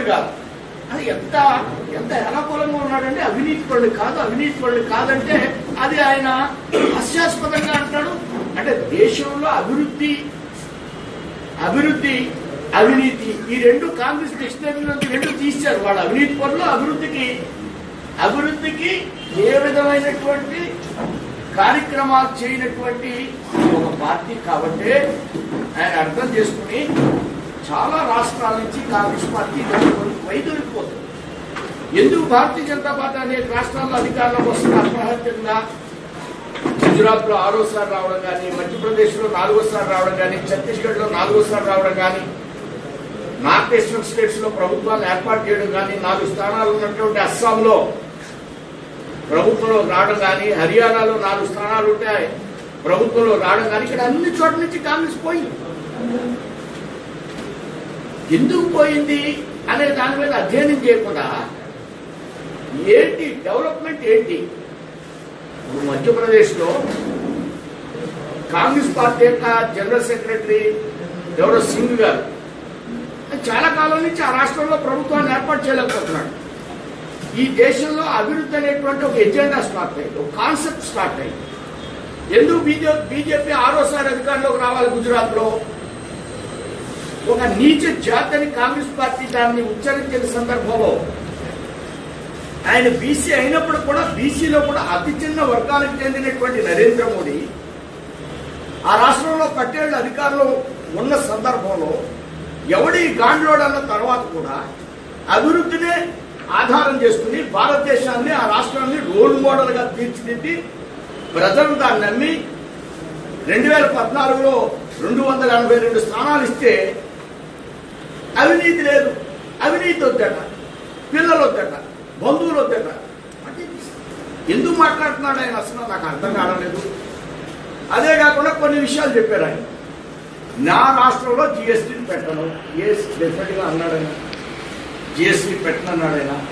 పరుడు కాదు. అది ఎంత ఎంత అనుకూలంగా ఉన్నాడంటే అవినీతి పరుడు కాదు అవినీతి పరుడు కాదంటే అది ఆయన హాస్యాస్పదంగా అంటాడు. అంటే దేశంలో అభివృద్ధి అభివృద్ధి అవినీతి ఈ రెండు కాంగ్రెస్ డిక్షనరీ రెండు తీశారు. వాళ్ళు అవినీతి పనులు అభివృద్ధికి అభివృద్ధికి ఏ విధమైనటువంటి కార్యక్రమాలు చేయనటువంటి ఒక పార్టీ కాబట్టి ఆయన అర్థం చేసుకుని చాలా రాష్ట్రాల నుంచి కాంగ్రెస్ పార్టీ వైదొలిపోతుంది ఎందుకు భారతీయ జనతా పార్టీ అనేక రాష్ట్రాల్లో అధికారంలోకి వస్తున్న అప్రహత్యంగా గుజరాత్లో ఆరోసారి రావడం కానీ మధ్యప్రదేశ్లో నాలుగోసారి రావడం కానీ ఛత్తీస్గఢ్లో నాలుగోసారి రావడం కానీ నార్త్ ఈస్టర్న్ స్టేట్స్లో ప్రభుత్వాన్ని ఏర్పాటు చేయడం కానీ నాలుగు స్థానాలు ఉన్నటువంటి అస్సాంలో ప్రభుత్వంలో రావడం కానీ హర్యానాలో నాలుగు స్థానాలు ఉంటాయి. ప్రభుత్వంలో రావడం కానీ ఇక్కడ అన్ని చోట్ల నుంచి కాంగ్రెస్ పోయింది. ఎందుకు పోయింది అనే దాని మీద అధ్యయనం చేయకుండా ఏంటి డెవలప్మెంట్ ఏంటి? ఇప్పుడు మధ్యప్రదేశ్లో కాంగ్రెస్ పార్టీ యొక్క జనరల్ సెక్రటరీ ఎవరో సింగ్ గారు చాలా కాలం నుంచి ఆ రాష్ట్రంలో ప్రభుత్వాన్ని ఏర్పాటు చేయలేకపోతున్నాడు. ఈ దేశంలో అభివృద్ధి అనేటువంటి ఒక ఎజెండా స్టార్ట్ అయింది ఒక కాన్సెప్ట్ స్టార్ట్ అయింది. ఎందుకు బీజేపీ బీజేపీ ఆరోసారి అధికారంలోకి రావాలి గుజరాత్లో? ఒక నీచ జాతని కాంగ్రెస్ పార్టీ దాన్ని ఉచ్చరించిన సందర్భంలో ఆయన బీసీ అయినప్పుడు కూడా బీసీలో కూడా అతి చిన్న వర్గానికి చెందినటువంటి నరేంద్ర మోడీ ఆ రాష్ట్రంలో పట్టేళ్ళ అధికారంలో ఉన్న సందర్భంలో ఎవడి గాండ్లోడ్ అన్న తర్వాత కూడా అభివృద్ధినే ఆధారం చేసుకుని భారతదేశాన్ని ఆ రాష్ట్రాన్ని రోల్ మోడల్గా తీర్చిదిద్ది ప్రజలు దాన్ని నమ్మి రెండు వేల పద్నాలుగులో రెండు వందల ఎనభై రెండు స్థానాలు ఇస్తే అవినీతి లేదు. అవినీతి వద్దట. పిల్లలు వద్దట. బంధువులు వద్దట. అంటే ఎందుకు మాట్లాడుతున్నాడు ఆయన అసలు? నాకు అర్థం కావలేదు అదే కాకుండా కొన్ని విషయాలు చెప్పారు ఆయన. నా రాష్ట్రంలో జిఎస్టీని పెట్టను. ఎస్ డెఫినెట్గా గా జిఎస్టీ పెట్టనన్నాడైనా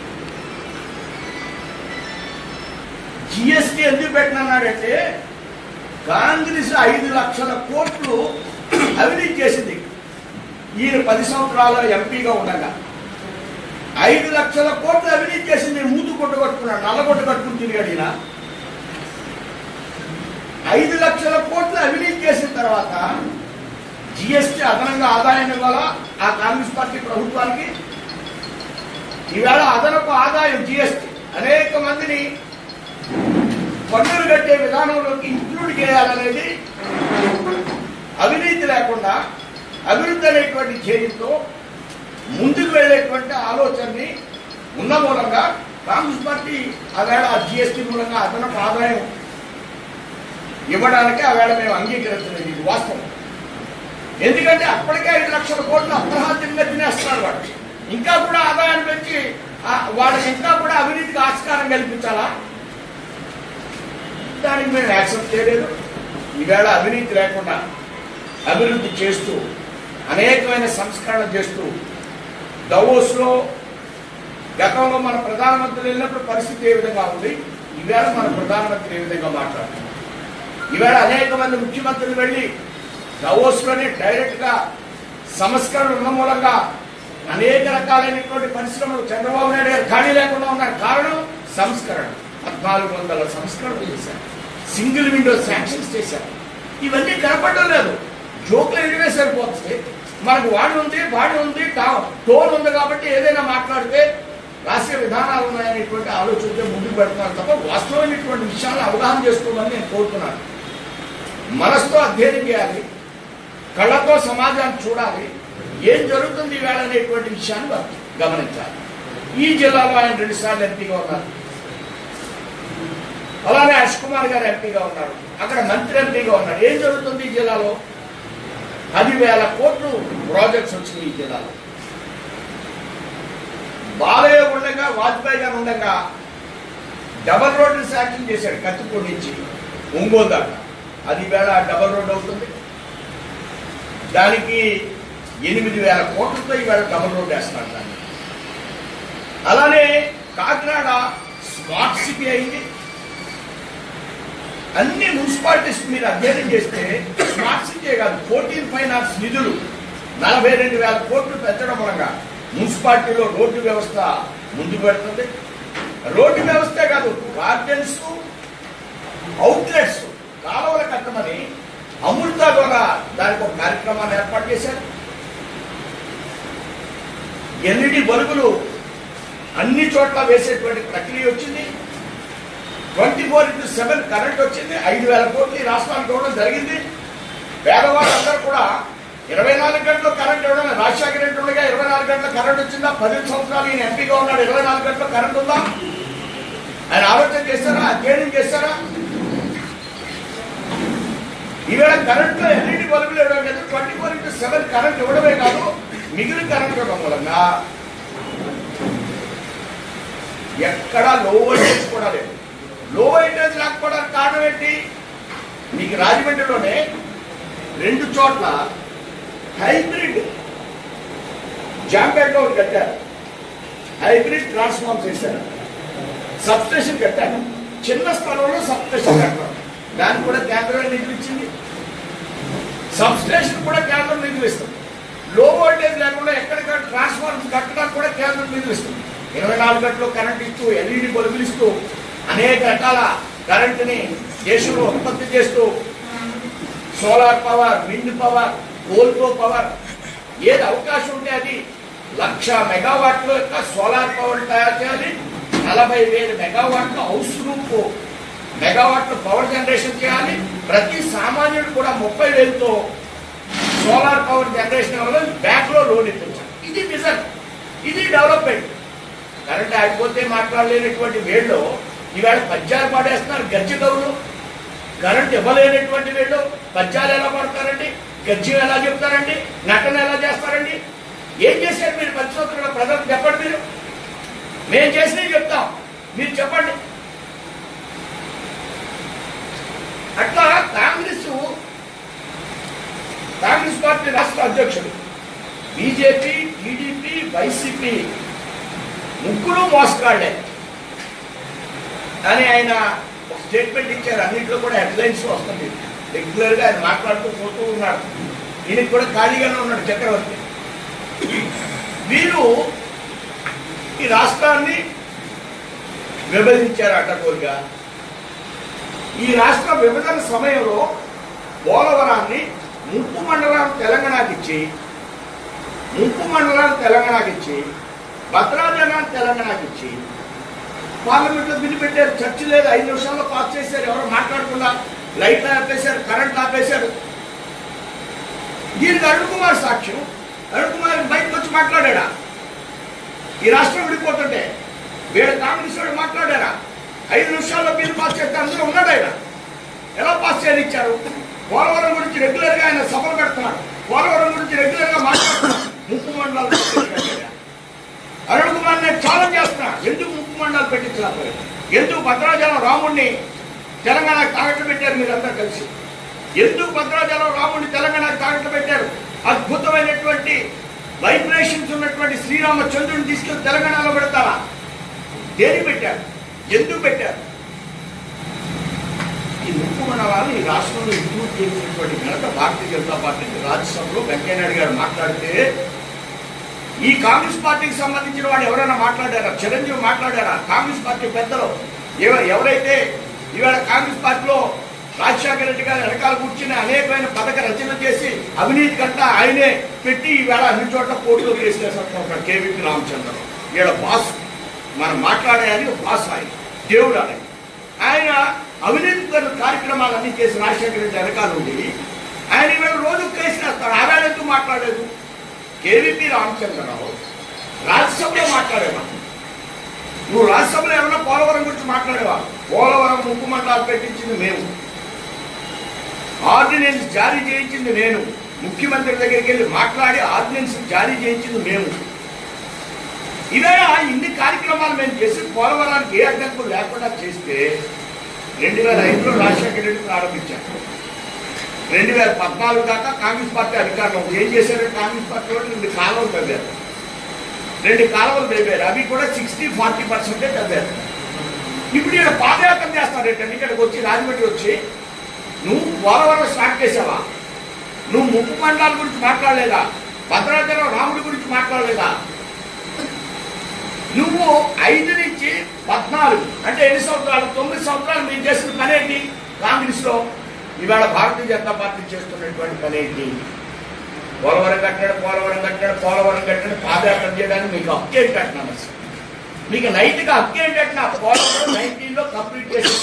జిఎస్టీ ఎందుకు పెట్టనన్నాడంటే కాంగ్రెస్ ఐదు లక్షల కోట్లు అవినీతి చేసింది. ఈయన పది సంవత్సరాల ఎంపీగా ఉండగా ఐదు లక్షల కోట్లు అవినీతి చేసి నేను మూతు కొట్టు కట్టుకున్నాడు నల్ల కొట్టు కట్టుకుని తిరిగాడు ఈయన. ఐదు లక్షల కోట్లు అవినీతి చేసిన తర్వాత జిఎస్టీ అదనంగా ఆదాయం ఇవ్వాలా? ఆ కాంగ్రెస్ పార్టీ ప్రభుత్వానికి? ఈవేళ అదనపు ఆదాయం జిఎస్టీ. అనేక మందిని పన్నులు కట్టే విధానంలోకి ఇంక్లూడ్ చేయాలనేది అభివృద్ధి అనేటువంటి ధ్యేయంతో ముందుకు వెళ్ళేటువంటి ఆలోచనని ఉన్న మూలంగా కాంగ్రెస్ పార్టీ ఆవేళ ఆ జిఎస్టీ మూలంగా అదనపు ఆదాయం ఇవ్వడానికి ఆవేళ మేము అంగీకరించలేదు. ఇది వాస్తవం. ఎందుకంటే అప్పటికే ఐదు లక్షల కోట్లు అప్రహాత్యంగా తినేస్తున్నాడు వాడు ఇంకా కూడా ఆదాయాన్ని పెంచి వాడు ఇంకా కూడా అవినీతికి ఆస్కారం కల్పించాలా? దానికి మేము యాక్సెప్ట్ చేయలేదు. ఈవేళ అవినీతి లేకుండా అభివృద్ధి చేస్తూ అనేకమైన సంస్కరణలు చేస్తూ డవోస్లో గతంలో మన ప్రధానమంత్రి వెళ్ళినప్పుడు పరిస్థితి ఏ విధంగా ఉంది? ఈవేళ మన ప్రధానమంత్రి ఏ విధంగా మాట్లాడుతున్నారు? ఈవేళ అనేక మంది ముఖ్యమంత్రులు వెళ్ళి దవోస్లోనే డైరెక్ట్గా సంస్కరణ ఉన్న మూలంగా అనేక రకాలైనటువంటి పరిశ్రమలు చంద్రబాబు నాయుడు గారు ఖాళీ లేకుండా ఉన్న కారణం సంస్కరణ. పద్నాలుగు వందల సంస్కరణలు చేశారు. సింగిల్ విండో శాంక్షన్స్ చేశారు. ఇవన్నీ కనపడడం లేదు. జోకులు ఎదిగే సరిపోతుంది. మనకు వాడి ఉంది వాడు ఉంది టోన్ ఉంది కాబట్టి ఏదైనా మాట్లాడితే రాసే విధానాలు ఉన్నాయనేటువంటి ఆలోచనతో ముందుకు పెడుతున్నారు తప్ప వాస్తవమైనటువంటి విషయాలను అవగాహన చేసుకోమని నేను కోరుతున్నాను. మనసుతో అధ్యయనం చేయాలి. కళ్ళతో సమాజాన్ని చూడాలి. ఏం జరుగుతుంది ఈవేళ అనేటువంటి విషయాన్ని గమనించాలి. ఈ జిల్లాలో ఆయన రెండుసార్లు ఎంపీగా ఉన్నారు. అలానే అశ్ కుమార్ గారు ఎంపీగా ఉన్నారు. అక్కడ మంత్రి ఎంపీగా ఉన్నారు. ఏం జరుగుతుంది ఈ జిల్లాలో? పదివేల కోట్లు ప్రాజెక్ట్స్ వచ్చినాయి ఈ జిల్లాలో బాలయ్య ఉండగా వాజ్పేయి గారు ఉండగా డబల్ రోడ్డు శాంక్షన్ చేశాడు కత్తిపూడి నుంచి ఒంగోలు దాకా. అది వేళ డబల్ రోడ్ అవుతుంది. దానికి ఎనిమిది వేల కోట్లతో ఈవేళ డబల్ రోడ్ వేస్తున్నారు దాన్ని. అలానే కాకినాడ స్మార్ట్ సిటీ అయింది. అన్ని మున్సిపాలిటీస్ మీరు అధ్యయనం చేస్తే స్మార్ట్ సిటీ కాదు ఫోర్టీన్ ఫైనాన్స్ నిధులు. నలభై రెండు వేల కోట్లు పెంచడం మూలంగా మున్సిపాలిటీలో రోడ్డు వ్యవస్థ ముందుకు పెడుతుంది. రోడ్డు వ్యవస్థే కాదు గార్డెన్స్ అవుట్లెట్స్ కాలువల కట్టమని అమృత ద్వారా దానికి ఒక కార్యక్రమాన్ని ఏర్పాటు చేశారు. ఎల్ఈడి బల్బులు అన్ని చోట్ల వేసేటువంటి ప్రక్రియ వచ్చింది. Twenty four into seven current వచ్చింది. ఐదు వేల కోట్లు రాష్ట్రానికి ఇవ్వడం జరిగింది. పేదవాళ్ళందరూ కూడా ఇరవై నాలుగు గంటలు కరెంట్ ఇవ్వడం రాజశేఖర రెడ్డి ఉండగా ఇరవై నాలుగు గంటల కరెంట్ వచ్చిందా? పది సంవత్సరాలు ఈయన ఎంపీగా ఉన్నాడు ఇరవై నాలుగు గంటలు కరెంట్ ఉందా? ఆయన ఆలోచన చేస్తారా? అధ్యయనం చేస్తారా? ఈవేళ కరెంట్లో ఎల్ఈడి బల్బులు ఇవ్వడం లేదు. Twenty four into seven current ఇవ్వడమే కాదు మిగిలిన కరెంట్ ఇవ్వడం మూలంగా ఎక్కడా లో వోల్టేజ్ కూడా లేదు. లో వోల్టేజ్ రాకపోవడానికి కారణం ఏంటి? మీకు రాజమండ్రిలోనే రెండు చోట్ల హైబ్రిడ్ జాంపేట్లో ఒకటి కట్టారు. హైబ్రిడ్ ట్రాన్స్ఫార్మ్ చేశారు. సబ్స్టేషన్ కట్టారు. చిన్న స్థలంలో సబ్స్టేషన్ కట్టారు. దానికి కూడా కేంద్రం నిధులు ఇచ్చింది సబ్స్టేషన్ కూడా కేంద్రం నిధులు ఇస్తుంది లో వోల్టేజ్ లేకుండా ఎక్కడికక్కడ ట్రాన్స్ఫార్మర్ కట్టడానికి కూడా కేంద్రం నిధులు ఇస్తుంది ఇరవై నాలుగు గంటలు కరెంట్ ఇస్తూ ఎల్ఈడి బల్బులు ఇస్తూ అనేక రకాల కరెంటుని దేశంలో ఉత్పత్తి చేస్తూ సోలార్ పవర్ విండ్ పవర్ కోల్కో పవర్ ఏది అవకాశం ఉంటే అది లక్ష మెగావాట్ల యొక్క సోలార్ పవర్ తయారు చేయాలి. నలభై వేల మెగావాట్ల హౌస్ రూప్ మెగావాట్ల పవర్ జనరేషన్ చేయాలి. ప్రతి సామాన్యుడు కూడా ముప్పై వేలతో సోలార్ పవర్ జనరేషన్ వల్ల బ్యాక్లో లోన్ ఇప్పించాలి ఇది విజన్ ఇది డెవలప్మెంట్. కరెంట్ ఆగిపోతే మాట్లాడలేనటువంటి వేళ్ళు ఈవేళ పద్యాలు పాడేస్తున్నారు. గజ్జిదవులు కరెంట్ ఇవ్వలేనటువంటి వీళ్ళు పద్యాలు ఎలా పాడతారండి? గజ్జం ఎలా చెప్తారండి? నటన ఎలా చేస్తారండి? ఏం చేశారు మీరు పరిశోధనలో ప్రజలకు చెప్పండి మీరు. మేము చేసినవి చెప్తాం. మీరు చెప్పండి. అట్లా కాంగ్రెస్ కాంగ్రెస్ పార్టీ రాష్ట్ర అధ్యక్షుడు బీజేపీ టీడీపీ వైసీపీ ముగ్గురు మోసగాళ్ళే. కానీ ఆయన ఒక స్టేట్మెంట్ ఇచ్చారు. అన్నింటిలో కూడా హెడ్లైన్స్ వస్తుంది. రెగ్యులర్గా ఆయన మాట్లాడుతూ పోతూ ఉన్నాడు. ఈయనకి కూడా ఖాళీగానే ఉన్నాడు చక్రవర్తి. వీరు ఈ రాష్ట్రాన్ని విభజించారు అడ్డగోలుగా. ఈ రాష్ట్ర విభజన సమయంలో పోలవరాన్ని ముంపు మండలాన్ని తెలంగాణకి ఇచ్చి ముంపు మండలాన్ని తెలంగాణకి ఇచ్చి భద్రాచలాన్ని తెలంగాణకి ఇచ్చి పార్లమెంట్లో బిల్లు పెట్టారు. చర్చ లేదు. ఐదు నిమిషాల్లో పాస్ చేశారు. ఎవరు మాట్లాడకుండా లైట్లు ఆపేశారు కరెంట్ ఆపేశారు. దీనికి అరుణ్ కుమార్ సాక్ష్యం. అరుణ్ కుమార్ బయటకు వచ్చి మాట్లాడా ఈ రాష్ట్రం విడిపోతుంటే వీడు కాంగ్రెస్ వాడు మాట్లాడారా ఐదు నిమిషాల్లో బిల్లు పాస్ చేస్తే అందరూ ఉన్నాడు ఆయన. ఎలా పాస్ చేయనిచ్చారు? పోలవరం గురించి రెగ్యులర్గా ఆయన సభలు పెడుతున్నాడు. పోలవరం గురించి రెగ్యులర్గా మాట్లాడుతున్నాడు. ముప్పు మండలాలు అరుణ్ కుమార్ నేను ఛాలెంజ్ చేస్తున్నా. ఎందుకు ముప్పు మండలాలు పెట్టించలేకపోయారు ఎందుకు భద్రాచలం రాముడిని తెలంగాణకు తాగట్టు పెట్టారు మీరంతా కలిసి? ఎందుకు భద్రాచలం రాముడిని తెలంగాణకు తాగట్టు పెట్టారు? అద్భుతమైనటువంటి వైబ్రేషన్స్ ఉన్నటువంటి శ్రీరామచంద్రుని తీసుకెళ్ళి తెలంగాణలో పెడతారా? దేని పెట్టారు? ఎందుకు పెట్టారు? ఈ ముప్పు మండలాలు ఈ రాష్ట్రంలో ఇంప్రూవ్ చేసినటువంటి ఘనత భారతీయ జనతా పార్టీకి రాజ్యసభలో వెంకయ్యనాయుడు గారు మాట్లాడితే ఈ కాంగ్రెస్ పార్టీకి సంబంధించిన వాళ్ళు ఎవరైనా మాట్లాడారా? చిరంజీవి మాట్లాడారా? కాంగ్రెస్ పార్టీ పెద్దలు. ఎవరైతే ఇవాళ కాంగ్రెస్ పార్టీలో రాజశేఖర రెడ్డి గారు వెనకాల కూర్చుని అనేకమైన పథక రచన చేసి అవినీతి కంట ఆయనే పెట్టి ఈవేళ అన్ని చోట్ల కోర్టులో కేసు వేసేస్తున్నాడు కేవీపీ రామచంద్రరావు. ఈడ బాస్ మనం మాట్లాడేయాలి బాస్ ఆయన దేవుడు ఆయన. ఆయన అవినీతి కార్యక్రమాలన్నీ చేసి రాజశేఖర రెడ్డి వెనకాల ఉండి ఆయన ఈవేళ రోజు కేసు వేస్తాడు ఆవేళ కేవీపీ రామచంద్రరావు రాజ్యసభలో మాట్లాడేవా నువ్వు రాజ్యసభలో ఏమన్నా పోలవరం గురించి మాట్లాడేవా? పోలవరం ముప్పు మండలాలు పెట్టించింది మేము. ఆర్డినెన్స్ జారీ చేయించింది నేను. ముఖ్యమంత్రి దగ్గరికి వెళ్ళి మాట్లాడి ఆర్డినెన్స్ జారీ చేయించింది మేము. ఇవేళ ఇన్ని కార్యక్రమాలు మేము చేసి పోలవరానికి ఏ అడ్డంకులు లేకుండా చేస్తే రెండు వేల ఐదులో రాజశేఖర రెడ్డి ప్రారంభించారు. రెండు వేల పద్నాలుగు దాకా కాంగ్రెస్ పార్టీ అధికారంలో ఏం చేశారు? కాంగ్రెస్ పార్టీ వాళ్ళు రెండు కాలువలు తవ్వారు. రెండు కాలువలు తవ్వారు. అవి కూడా సిక్స్టీ ఫార్టీ పర్సెంటే తవ్వారు. ఇప్పుడు ఇక్కడ పాదయాత్ర చేస్తారు ఏంటంటే ఇక్కడికి వచ్చి రాజమండ్రి వచ్చి నువ్వు పోలవరం స్టార్ట్ చేసావా నువ్వు ముప్పు మండలాల గురించి మాట్లాడలేదా? భద్రాచలం రాముడి గురించి మాట్లాడలేదా? నువ్వు ఐదు నుంచి పద్నాలుగు అంటే ఎన్ని సంవత్సరాలు? తొమ్మిది సంవత్సరాలు మీరు చేసిన పనేంటి? కాంగ్రెస్లో ఇవాళ భారతీయ జనతా పార్టీ చేస్తున్నటువంటి పని ఏంటి? పోలవరం కట్టాడు పోలవరం కట్టాడు పోలవరం కట్టాడు పాదయాత్ర చేయడానికి మీకు హక్కు ఏంటి అంటున్నాను అసలు మీకు నైతిక హక్కు ఏంటంటే నా పోలవరం నైన్టీన్లో కంప్లీట్ చేసి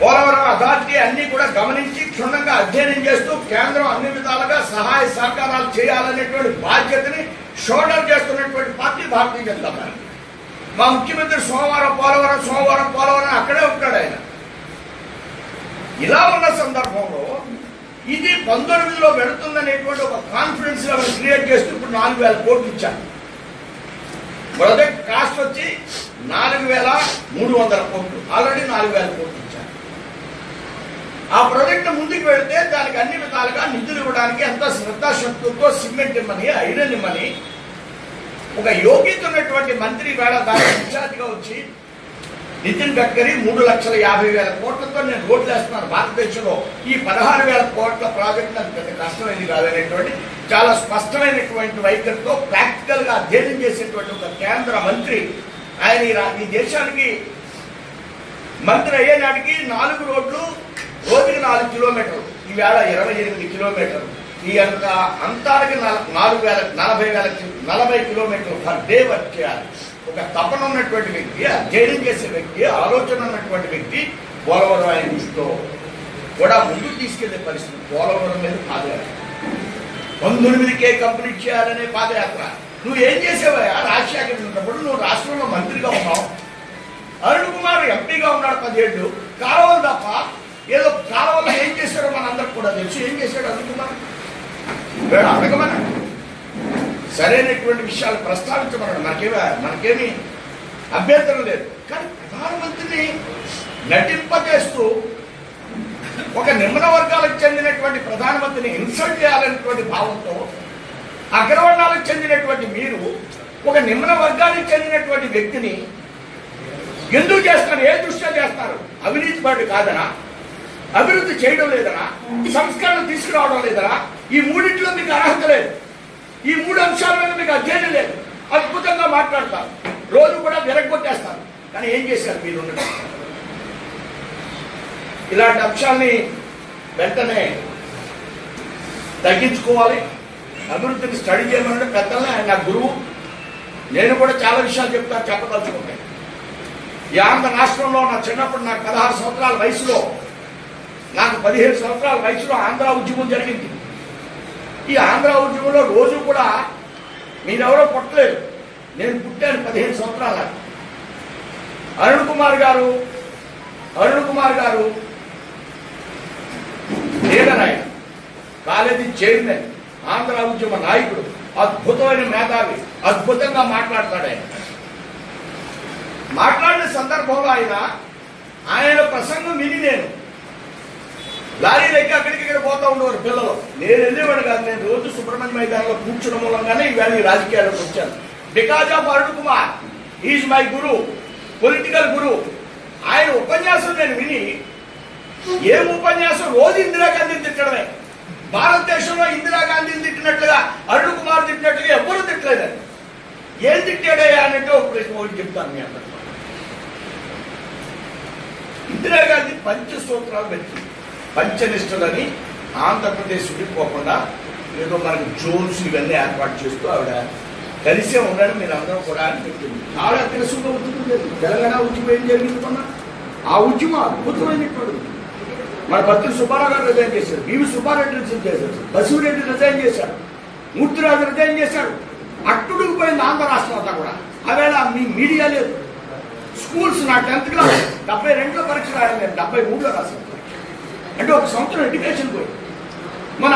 పోలవరం అథారిటీ అన్ని కూడా గమనించి క్షుణ్ణంగా అధ్యయనం చేస్తూ కేంద్రం అన్ని విధాలుగా సహాయ సహకారాలు చేయాలనేటువంటి బాధ్యతని షోల్డర్ చేస్తున్నటువంటి పార్టీ భారతీయ జనతా పార్టీ. మా ముఖ్యమంత్రి సోమవారం పోలవరం సోమవారం పోలవరం అక్కడే ఉంటాడు ఆయన. ఇలా ఉన్న సందర్భంలో ఇది పంతొమ్మిదిలో పెడుతుందనేటువంటి ఒక కాన్ఫిడెన్స్ లెవెల్ క్రియేట్ చేస్తూ ఇప్పుడు నాలుగు వేల కోట్లు ఇచ్చారు. ప్రొజెక్ట్ కాస్ట్ వచ్చి నాలుగు వేల మూడు వందల కోట్లు. ఆల్రెడీ నాలుగు వేల కోట్లు ఇచ్చారు. ఆ ప్రాజెక్ట్ ముందుకు వెళితే దానికి అన్ని విధాలుగా నిధులు ఇవ్వడానికి ఎంత శ్రద్ధాశక్తులతో సిమెంట్ ఇమ్మని ఐరన్ ఇమ్మని ఒక యోగ్యత ఉన్నటువంటి మంత్రి వేళ దానికి ఇన్ఛార్జ్గా వచ్చి నితిన్ గడ్కరీ మూడు లక్షల యాభై వేల కోట్లతో నేను రోడ్లు వేస్తున్నాను భారతదేశంలో. ఈ పదహారు వేల కోట్ల ప్రాజెక్ట్ నాకు పెద్ద కష్టమైంది కాదనేటువంటి చాలా స్పష్టమైనటువంటి వైఖరితో ప్రాక్టికల్గా అధ్యయనం చేసేటువంటి ఒక కేంద్ర మంత్రి ఆయన ఈ ఈ దేశానికి మంత్రి అయ్యే నాటికి నాలుగు రోడ్లు రోజుకి నాలుగు కిలోమీటర్లు ఈవేళ ఇరవై ఎనిమిది కిలోమీటర్లు. ఈ అంత అంతానికి నాలుగు వేల నలభై వేల నలభై కిలోమీటర్లు పర్ డే వర్క్ చేయాలి. ఒక తపన ఉన్నటువంటి వ్యక్తి అధ్యయనం చేసే వ్యక్తి ఆలోచన ఉన్నటువంటి వ్యక్తి పోలవరం ఆయన దృష్టిలో కూడా ముందుకు తీసుకెళ్ళే పరిస్థితి పోలవరం మీద పాదయాత్ర. పంతొమ్మిదికే కంప్లీట్ చేయాలనే పాదయాత్ర. నువ్వు ఏం చేసేవా రాజశేఖర్ ఉన్నప్పుడు నువ్వు రాష్ట్రంలో మంత్రిగా ఉన్నావు. అరుణ్ కుమార్ ఎంపీగా ఉన్నాడు పదిహేడు. కాలువలు తప్ప ఏదో కాలువలో ఏం చేశాడో మనందరికి కూడా తెలుసు. ఏం చేశాడు అరుణ్ కుమార్? అడగమన్నాడు. సరైనటువంటి విషయాలు ప్రస్తావించమన్నాడు. మనకేమి మనకేమి అభ్యంతరం లేదు. కానీ ప్రధానమంత్రిని నటింపజేస్తూ ఒక నిమ్న వర్గాలకు చెందినటువంటి ప్రధానమంత్రిని ఇన్సల్ట్ చేయాలనేటువంటి భావంతో అగ్రవర్ణాలకు చెందినటువంటి మీరు ఒక నిమ్న వర్గానికి చెందినటువంటి వ్యక్తిని ఎందుకు చేస్తారు ఏ దృష్ట్యా చేస్తారు అవినీతి పాటు కాదనా? అభివృద్ధి చేయడం లేదనా? సంస్కరణ తీసుకురావడం లేదనా? ఈ మూడింటిలో మీకు అర్హత లేదు. ఈ మూడు అంశాల మీద మీకు అధ్యయనం లేదు. అద్భుతంగా మాట్లాడతారు. రోజు కూడా విరగొట్టేస్తారు కానీ ఏం చేశారు మీరు? ఇలాంటి అంశాల్ని వెంటనే తగ్గించుకోవాలి. అభివృద్ధిని స్టడీ చేయమని పెద్దలే ఆయన నా గురువు. నేను కూడా చాలా విషయాలు చెప్తాను చెప్పదలుచుకుంటాను ఈ ఆంధ్ర రాష్ట్రంలో నా చిన్నప్పుడు నాకు పదహారు సంవత్సరాల వయసులో నాకు పదిహేడు సంవత్సరాల వయసులో ఆంధ్ర ఉద్యమం జరిగింది. ఈ ఆంధ్ర ఉద్యమంలో రోజు కూడా మీరెవరో పుట్టలేదు నేను పుట్టాను పదిహేను సంవత్సరాల అరుణ్ కుమార్ గారు అరుణ్ కుమార్ గారు లీడర్ ఆయన కాలేజీ చైర్మన్ ఆంధ్ర ఉద్యమ నాయకుడు అద్భుతమైన మేధావి అద్భుతంగా మాట్లాడతాడు ఆయన. మాట్లాడిన సందర్భంలో ఆయన ఆయన ప్రసంగం విని నేను లారీలు ఎక్కి అక్కడికి ఇక్కడ పోతా ఉండేవారు పిల్లలు. నేను వెళ్ళేవాడు కాదు నేను రోజు సుబ్రహ్మణ్య మైదానంలో కూర్చోడం మూలంగానే ఇవాళ ఈ రాజకీయాలకు వచ్చాను. Because of Arun Kumar. Is my guru political guru ఆయన ఉపన్యాసం నేను విని ఏం ఉపన్యాసం? రోజు ఇందిరాగాంధీని తిట్టడమే. భారతదేశంలో ఇందిరాగాంధీని తిట్టినట్లుగా అరుణ్ కుమార్ తిట్టినట్లుగా ఎవ్వరూ తిట్టలేదు ఏం తిట్టాడయ్యా అన్నట్టు ఒక ప్రశ్న ఒకటి చెప్తాను మీ అందరికీ ఇందిరాగాంధీ పంచసూత్రాలు పెట్టింది పంచనిష్టలని ఆంధ్రప్రదేశ్ ఉండిపోకుండా ఏదో మనకి జోన్స్ ఇవన్నీ ఏర్పాటు చేస్తూ ఆవిడ కలిసే ఉండడం మీరు అందరూ కూడా అని చెప్తుంది ఆవిడ అగ్రెసివ్గా ఉద్యమం లేదు తెలంగాణ ఉద్యమం ఏం జరిగింది ఆ ఉద్యమం అద్భుతమైనటువంటి మన భక్తులు సుబ్బారావు గారు రిజైన్ చేశారు. బివి సుబ్బారెడ్డి రిజైన్ చేశారు. బసిరెడ్డి రిజైన్ చేశారు. మూర్తిరాజు రిజైన్ చేశారు. అట్టుడికి పోయింది ఆంధ్ర రాష్ట్రం అంతా కూడా. అవేళ మీ మీడియా లేదు. స్కూల్స్ నా టెన్త్ క్లాస్ డెబ్బై రెండులో పరీక్ష రాయాలి. నేను డెబ్బై మూడులో రాశాను. అంటే ఒక సంవత్సరం ఎడ్యుకేషన్ పోయి. మన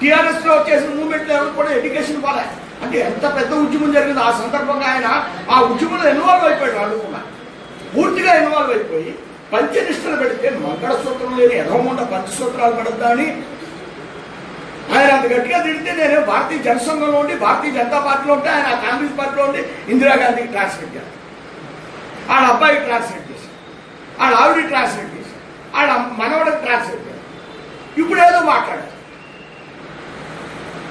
టీఆర్ఎస్లో చేసిన మూమెంట్ లెవెల్ కూడా ఎడ్యుకేషన్ పోలే అంటే ఎంత పెద్ద ఉద్యమం జరిగింది ఆ సందర్భంగా ఆయన ఆ ఉద్యమంలో ఇన్వాల్వ్ అయిపోయాడు అనుకున్నా పూర్తిగా ఇన్వాల్వ్ అయిపోయి పంచనిష్టలు పెడితే మంగళసూత్రం లేని ఎదవముండ పంచసూత్రాలు పెడద్దా అని ఆయన అంత గట్టిగా తిడితే నేను భారతీయ జనసంఘంలో ఉండి భారతీయ జనతా పార్టీలో ఉంటే ఆయన కాంగ్రెస్ పార్టీలో ఉండి ఇందిరాగాంధీకి ట్రాన్స్లేట్ చేశారు వాళ్ళ అబ్బాయికి ట్రాన్స్లేట్ చేశాను వాళ్ళ ఆవిడ ట్రాన్స్లేట్ చేశాను వాళ్ళ మనవడికి ట్రాన్స్లేట్ ఇప్పుడు ఏదో మాట్లాడారు.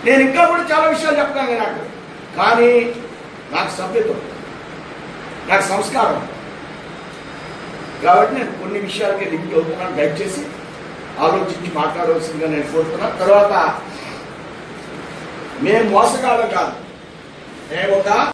నేను ఇంకా కూడా చాలా విషయాలు చెప్తాను నాకు. కానీ నాకు సభ్యత నాకు సంస్కారం. కాబట్టి నేను కొన్ని విషయాలకి లిమిట్ అవుతున్నాను. దయచేసి ఆలోచించి మాట్లాడవలసిందిగా నేను కోరుతున్నాను తర్వాత మేము మోసగాళ్ళం కాదు. మేము ఒక